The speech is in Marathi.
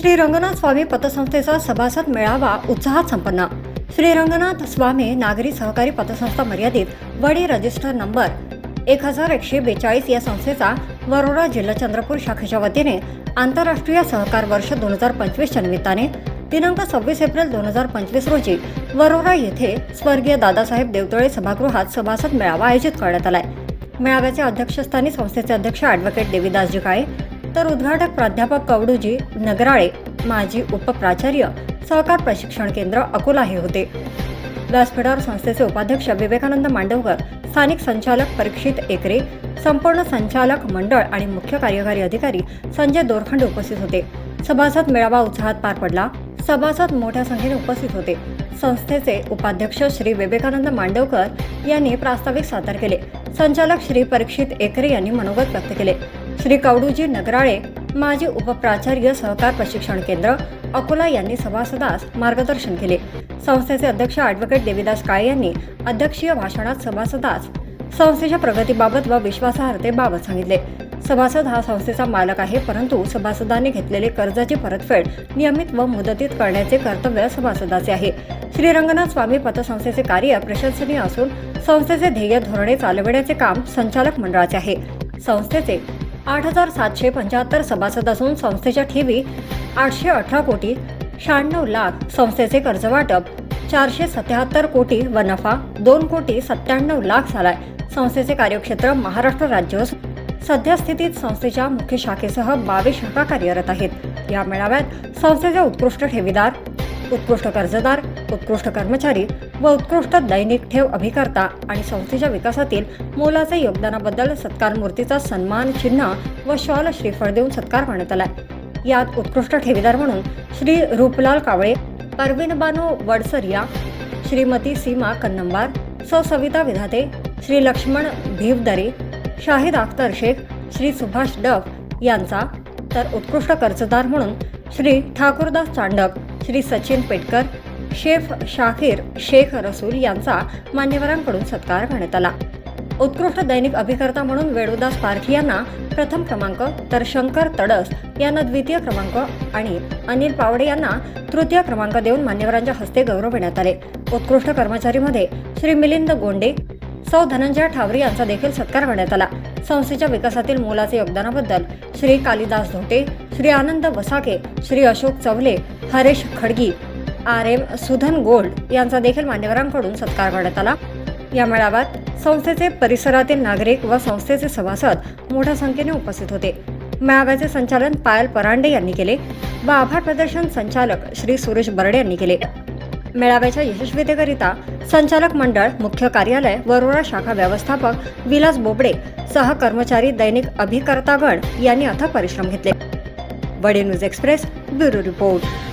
श्री रंगनाथ स्वामी पतसंस्थेचा सभासद मेळावा उत्साहात संपन्न. श्री रंगनाथ स्वामी नागरी सहकारी पतसंस्था मर्यादित वडी रजिस्टर नंबर एक हजार एकशे बेचाळीस या संस्थेचा वरोडा जिल्हा चंद्रपूर शाखेच्या वतीने आंतरराष्ट्रीय सहकार वर्ष दोन हजार पंचवीसच्या निमित्ताने दिनांक सव्वीस एप्रिल दोन हजार पंचवीस रोजी वरोरा येथे स्वर्गीय दादासाहेब देवतळे सभागृहात सभासद मेळावा आयोजित करण्यात आलाय. मेळाव्याच्या अध्यक्षस्थानी संस्थेचे अध्यक्ष ॲडव्होकेट देवीदासजी काळे तर उद्घाटक प्राध्यापक कवडूजी नगराळे माजी उपप्राचार्य सहकार प्रशिक्षण केंद्र अकोला हे होते व्यासपीठावर संस्थेचे उपाध्यक्ष विवेकानंद मांडवकर स्थानिक संचालक परीक्षित एकरे संपूर्ण संचालक मंडळ आणि मुख्य कार्यकारी अधिकारी संजय दोरखंड उपस्थित होते. सभासद मेळावा उत्साहात पार पडला. सभासद मोठ्या संख्येने उपस्थित होते. संस्थेचे उपाध्यक्ष श्री विवेकानंद मांडवकर यांनी प्रास्ताविक सादर केले. संचालक श्री परीक्षित एकरे यांनी मनोगत व्यक्त केले. श्री कवडूजी नगराळे माजी उपप्राचार्य सहकार प्रशिक्षण केंद्र अकोला यांनी सभासदास मार्गदर्शन केले. संस्थेचे अध्यक्ष ॲडव्होकेट देवीदास काळे यांनी अध्यक्षीय भाषणात सभासदास संस्थेच्या प्रगतीबाबत व विश्वासार्हतेबाबत सांगितले. सभासद हा संस्थेचा मालक आहे परंतु सभासदांनी घेतलेले कर्जाची परतफेड नियमित व मुदतीत करण्याचे कर्तव्य सभासदाचे आहे. श्री रंगनाथ स्वामी पतसंस्थेचे कार्य प्रशंसनीय असून संस्थेचे ध्येय धोरणे चालविण्याचे काम संचालक मंडळाचे आहे. संस्थेचे आठ हजार सातशे पंच्याहत्तर सभासद असून संस्थेच्या ठेवी आठशे अठरा कोटी शहाण्णव लाख संस्थेचे कर्ज वाटप चारशे सत्याहत्तर कोटी व नफा दोन कोटी सत्त्याण्णव लाख झालाय. संस्थेचे कार्यक्षेत्र महाराष्ट्र राज्य सध्या स्थितीत संस्थेच्या मुख्य शाखेसह बावीस शाखा कार्यरत आहेत. या मेळाव्यात संस्थेचे उत्कृष्ट ठेवीदार उत्कृष्ट कर्जदार उत्कृष्ट कर्मचारी व उत्कृष्ट दैनिक ठेव अभिकर्ता आणि संस्थेच्या विकासातील मोलाचे योगदानाबद्दल सत्कार मूर्तीचा सन्मान चिन्ह व शॉल श्रीफळ देऊन सत्कार करण्यात आला यात उत्कृष्ट ठेवीदार म्हणून श्री रूपलाल कावळे परवीन बानो वडसरिया श्रीमती सीमा कन्नंबार सौ सविता विधाते श्री लक्ष्मण भीवदरे शाहिद अख्तर शेख श्री सुभाष डफ यांचा तर उत्कृष्ट कर्जदार म्हणून श्री ठाकूरदास चांडक श्री सचिन पेटकर शेफ शाकीर शेख रसूल यांचा मान्यवरांकडून सत्कार करण्यात आला. उत्कृष्ट दैनिक अभिकर्ता म्हणून वेणुदास पारखी यांना प्रथम क्रमांक तर शंकर तडस यांना द्वितीय क्रमांक आणि अनिल पावडे यांना तृतीय क्रमांक देऊन मान्यवरांच्या हस्ते गौरवण्यात आले. उत्कृष्ट कर्मचारीमध्ये श्री मिलिंद गोंडे सौ धनंजय ठावरे यांचा देखील सत्कार करण्यात आला. संस्थेच्या विकासातील मोलाचे योगदानाबद्दल Shri Kalidas Dhote Shri Anand वसाके Shri Ashok Chavale Haresh Khadgi R M Sudhan gold यांचा देखील मान्यवरांकडून सत्कार करण्यात आला. या मेळाव्यात संस्थेचे परिसरातील नागरिक व संस्थेचे सभासद मोठ्या संख्येने उपस्थित होते. मेळाव्याचे संचालन पायल परांडे यांनी केले व आभार प्रदर्शन संचालक श्री सुरेश बर्डे यांनी केले. मेळाव्याच्या यशस्वीतेकरिता संचालक मंडळ मुख्य कार्यालय वरोरा शाखा व्यवस्थापक विलास बोबडे सह कर्मचारी दैनिक अभिकर्तागण यांनी अथक परिश्रम घेतले. बडे न्यूज एक्सप्रेस ब्युरो रिपोर्ट.